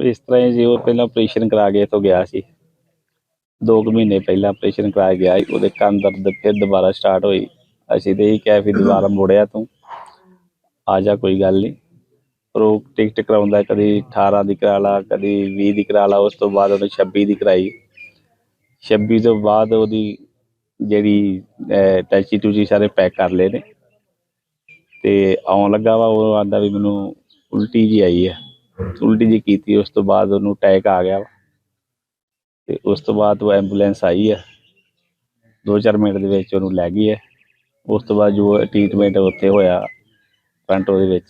ਇਸ ਤਰ੍ਹਾਂ ਹੀ ਜੀ, ਉਹ ਪਹਿਲਾਂ ਆਪਰੇਸ਼ਨ ਕਰਾ ਕੇ ਇੱਥੋਂ ਗਿਆ ਸੀ। ਦੋ ਕੁ ਮਹੀਨੇ ਪਹਿਲਾਂ ਆਪਰੇਸ਼ਨ ਕਰਾ ਗਿਆ ਸੀ, ਉਹਦੇ ਕੰਨ ਦਰਦ ਫਿਰ ਦੁਬਾਰਾ ਸਟਾਰਟ ਹੋਈ। ਅਸੀਂ ਤੇ ਇਹ ਕਿਹਾ ਵੀ ਦੁਬਾਰਾ ਮੁੜਿਆ ਤੂੰ। ਆ ਜਾ, ਕੋਈ ਗੱਲ ਨਹੀਂ। ਪਰ ਉਹ ਟਿਕਟ ਕਰਾਉਂਦਾ, ਕਦੀ 18 ਦੀ ਕਰਾ ਲਾ, ਕਦੀ 20 ਦੀ ਕਰਾ ਲਾ, ਉਸ ਤੋਂ ਬਾਅਦ ਉਹਨੇ 26 ਦੀ ਕਰਾਈ। 26 ਤੋਂ ਬਾਅਦ ਉਹਦੀ ਜਿਹੜੀ ਟੈਚੀ ਟੂਚੀ ਸਾਰੇ ਪੈਕ ਕਰ ਲਏ ਨੇ। ਤੇ ਆਉਣ ਲੱਗਾ ਵਾ, ਉਹ ਆਂਦਾ ਵੀ ਮੈਨੂੰ ਉਲਟੀ ਜੀ ਆਈ ਹੈ ਉਲਟੀ ਜੀ ਕੀਤੀ ਉਸ ਤੋਂ ਬਾਅਦ ਉਹਨੂੰ ਅਟੈਕ ਆ ਗਿਆ ਤੇ ਉਸ ਤੋਂ ਬਾਅਦ ਉਹ ਐਂਬੂਲੈਂਸ ਆਈ ਹੈ ਦੋ ਚਾਰ ਮਿੰਟ ਦੇ ਵਿੱਚ ਉਹਨੂੰ ਲੈ ਗਈ ਹੈ ਉਸ ਤੋਂ ਬਾਅਦ ਜੋ ਟ੍ਰੀਟਮੈਂਟ ਉੱਥੇ ਹੋਇਆ ਫਰੰਟ ਉਹਦੇ ਵਿੱਚ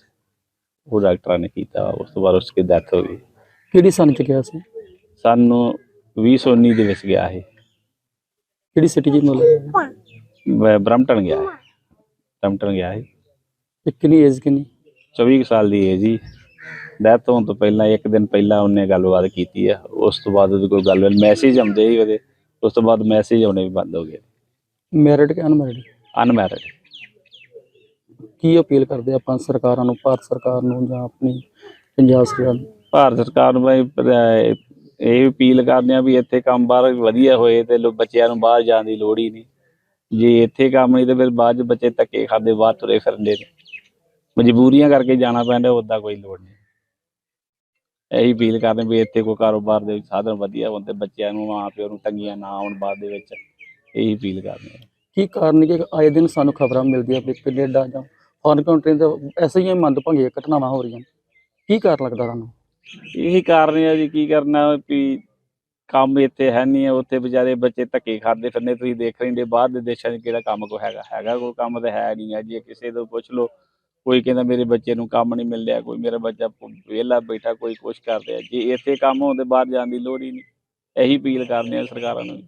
ਉਹ ਡਾਕਟਰਾਂ ਨੇ ਕੀਤਾ ਉਸ ਤੋਂ ਬਾਅਦ ਉਸਦੀ ਡੈਥ ਹੋ ਗਈ। ਕਿਹੜੀ ਸਨ ਚ ਗਿਆ ਸੀ? ਸਾਨੂੰ 2019 ਦੇ ਵਿੱਚ ਗਿਆ ਇਹ। ਕਿਹੜੀ ਸਿਟੀ ਜੀ ਮਤਲਬ? ਬ- ਬਰਮਟਨ ਗਿਆ ਇਹ। ਬਰਮਟਨ ਗਿਆ ਤੇ ਕਿੰਨੀ ਏਜ ਕਿੰਨੀ? 24 ਕੁ ਸਾਲ ਦੀ ਹੈ। ਜੀ ਡੈਥ ਹੋਣ ਤੋਂ ਪਹਿਲਾਂ ਇੱਕ ਦਿਨ ਪਹਿਲਾਂ ਉਹਨੇ ਗੱਲਬਾਤ ਕੀਤੀ ਆ। ਉਸ ਤੋਂ ਬਾਅਦ ਉਹਦੇ ਕੋਲ ਗੱਲ ਮੈਸੇਜ ਆਉਂਦੇ ਹੀ ਉਹਦੇ। ਉਸ ਤੋਂ ਬਾਅਦ ਮੈਸੇਜ ਆਉਣੇ ਵੀ ਬੰਦ ਹੋ ਗਏ। ਮੈਰਿਡ ਕਿ ਅਨਮੈਰਿਡ ਅਨਮੈਰਿਡ ਕੀ ਅਪੀਲ ਕਰਦੇ ਆਪਾਂ ਸਰਕਾਰਾਂ ਨੂੰ ਭਾਰਤ ਸਰਕਾਰ ਨੂੰ ਜਾਂ ਆਪਣੀ ਪੰਜਾਬ ਸਰਕਾਰ ਨੂੰ? ਭਾਰਤ ਸਰਕਾਰ ਨੂੰ ਬਈ ਇਹ ਅਪੀਲ ਕਰਦੇ ਆ ਵੀ ਇੱਥੇ ਕੰਮ ਬਾਹਰ ਵਧੀਆ ਹੋਏ ਤੇ ਲੋ ਬੱਚਿਆਂ ਨੂੰ ਬਾਹਰ ਜਾਣ ਦੀ ਲੋੜ ਹੀ ਨਹੀਂ। ਜੇ ਇੱਥੇ ਕੰਮ ਨਹੀਂ ਤੇ ਫਿਰ ਬਾਅਦ ਚ ਬੱਚੇ ਧੱਕੇ ਖਾਦੇ ਬਾਹਰ ਤੁਰੇ ਫਿਰਦੇ ਨੇ। ਮਜਬੂਰੀਆਂ ਕਰਕੇ ਜਾਣਾ ਪੈਂਦਾ ਉਦਾਂ ਕੋਈ ਲੋੜ ਨਹੀਂ। ਇਹੀ ਅਪੀਲ ਕਰਦੇ ਵੀ ਇੱਥੇ ਕੋਈ ਕਾਰੋਬਾਰ ਦੇ ਸਾਧਨ ਵਧੀਆ ਹੋਣ ਤੇ ਬੱਚਿਆਂ ਨੂੰ ਮਾਂ ਪਿਓ ਨੂੰ ਤੰਗੀਆਂ ਨਾ ਆਉਣ ਬਾਅਦ ਦੇ ਵਿੱਚ ਇਹੀ ਅਪੀਲ ਕਰਦੇ ਆ ਕੀ ਕਾਰਨ ਕਿ ਆਏ ਦਿਨ ਸਾਨੂੰ ਖਬਰਾਂ ਮਿਲਦੀਆਂ ਵੀ ਕੈਨੇਡਾ ਜਾਂ ਫੋਰਨ ਕੰਟਰੀ ਦੇ ਐਸੇ ਹੀ ਮੰਦਭਾਗੀਆਂ ਘਟਨਾਵਾਂ ਹੋ ਰਹੀਆਂ। ਕੀ ਕਾਰਨ ਲੱਗਦਾ ਤੁਹਾਨੂੰ? ਇਹੀ ਕਾਰਨ ਹੈ ਜੀ ਕੀ ਕਰਨਾ ਵੀ ਕੰਮ ਇੱਥੇ ਹੈ ਨਹੀਂ ਹੈ ਉੱਥੇ ਵਿਚਾਰੇ ਬੱਚੇ ਧੱਕੇ ਖਾਂਦੇ ਫਿਰਦੇ ਤੁਸੀਂ ਦੇਖ ਰਹੇ ਹੋ ਬਾਹਰ ਦੇ ਦੇਸ਼ਾਂ 'ਚ ਕਿਹੜਾ ਕੰਮ ਕੋ ਹੈਗਾ ਹੈਗਾ ਕੋਈ ਕੰਮ ਤਾਂ ਹੈ ਨਹੀਂ ਹੈ ਜੇ ਕਿਸੇ ਤੋਂ ਪੁੱਛ ਲਓ। ਕੋਈ ਕਹਿੰਦਾ ਮੇਰੇ ਬੱਚੇ ਨੂੰ ਕੰਮ ਨਹੀਂ ਮਿਲ ਰਿਹਾ, ਕੋਈ ਮੇਰਾ ਬੱਚਾ ਵਿਹਲਾ ਬੈਠਾ, ਕੋਈ ਕੁਛ ਕਰ ਰਿਹਾ। ਜੇ ਇੱਥੇ ਕੰਮ ਹੋਣ ਹੁੰਦੇ ਬਾਹਰ ਜਾਣ ਦੀ ਲੋੜ ਹੀ ਨਹੀਂ, ਇਹੀ ਅਪੀਲ ਕਰਨੇ ਆ ਸਰਕਾਰਾਂ ਨੂੰ।